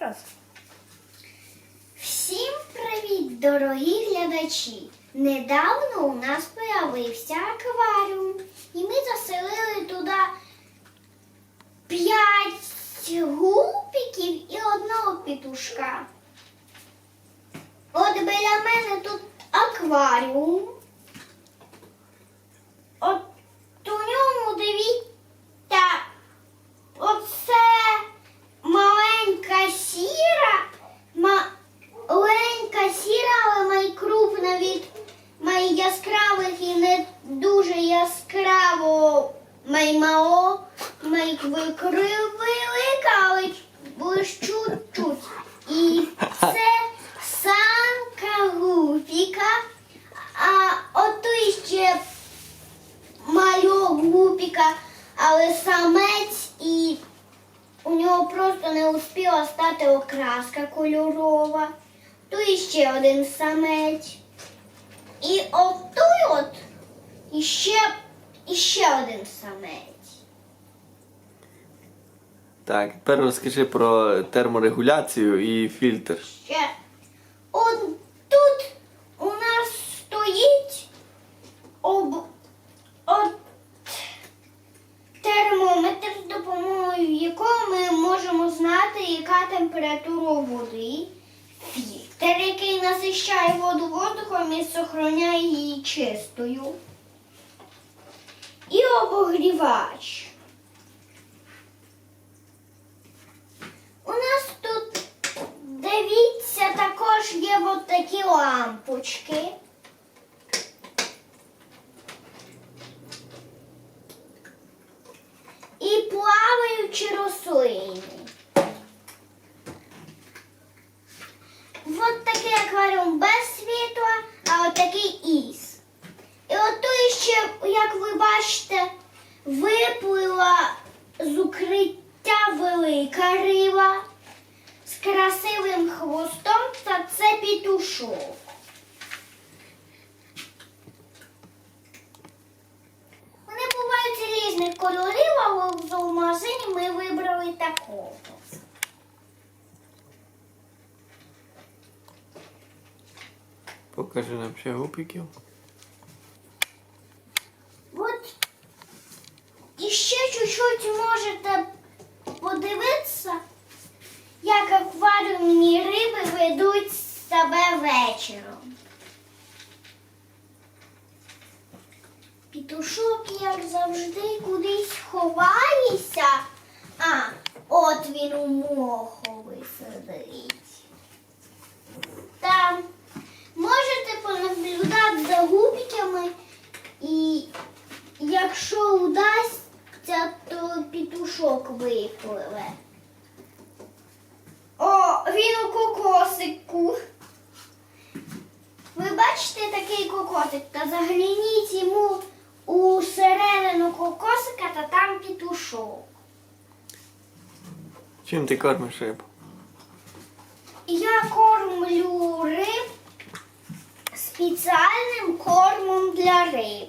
вопрос. Всім привіт, дорогі глядачі! Недавно у нас появився акваріум, і ми заселили туди п'ять гупіків і одного петушка. От біля мене тут акваріум. Маймао, велика, але чуть-чуть. І це самка гупіка, а ото ще мальок гупіка, але самець і у нього просто не успіла стати окраска кольорова. Тут ще один самець. І от той от іще, іще один самець. Так, тепер розкажи про терморегуляцію і фільтр. Ще. От тут у нас стоїть об, от термометр, з допомогою якого ми можемо знати, яка температура води. Фільтр, який насищає воду воздухом і сохраняє її чистою. І обогрівач. У нас тут, дивіться, також є от такі лампочки. І плаваючі рослини. От такий акваріум без світла, а от такий із. І от тут ще, як ви бачите, виплила з укриття велика риба з красивим хвостом, та це пітушок. Ми вибрали такого. Покажи нам ще гупіків. От і ще чуть-чуть можете подивитися, як акваріумні риби ведуть себе вечором. Пітушок, як завжди, кудись ховається. А, от він у мохові сидить. Там можете понаблюдати за губиками і якщо удасться, то пітушок випливе. О, він у кокосику. Ви бачите такий кокосик, та загляніть йому у середину кокосика, та там пітушок. Чим ти кормиш рибу? Я кормлю риб спеціальним кормом для риб.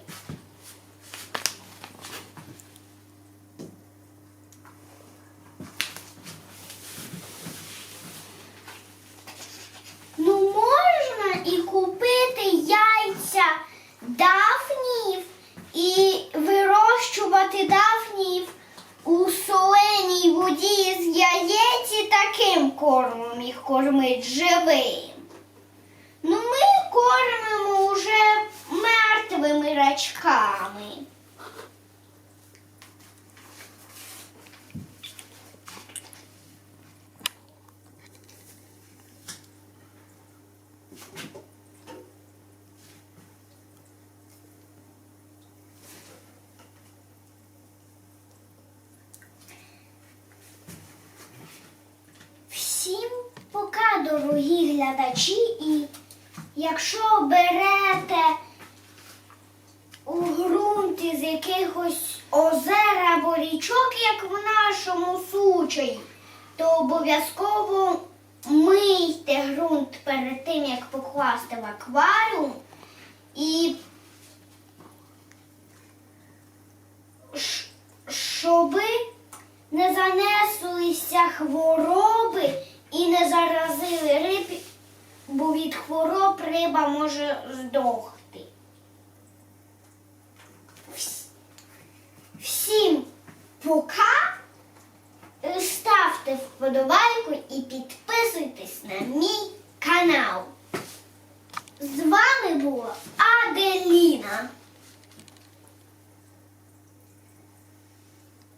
Кормом їх кормить живим. Ну, ми кормимо уже мертвими рачками. Всім пока, дорогі глядачі, і якщо берете у ґрунт із якихось озер або річок, як в нашому случаї, то обов'язково мийте ґрунт перед тим, як покласти в акваріум. І щоби не занеслися хвороби і не заразили риб, бо від хвороб риба може здохти. Всім пока. Ставте вподобайку і підписуйтесь на мій канал.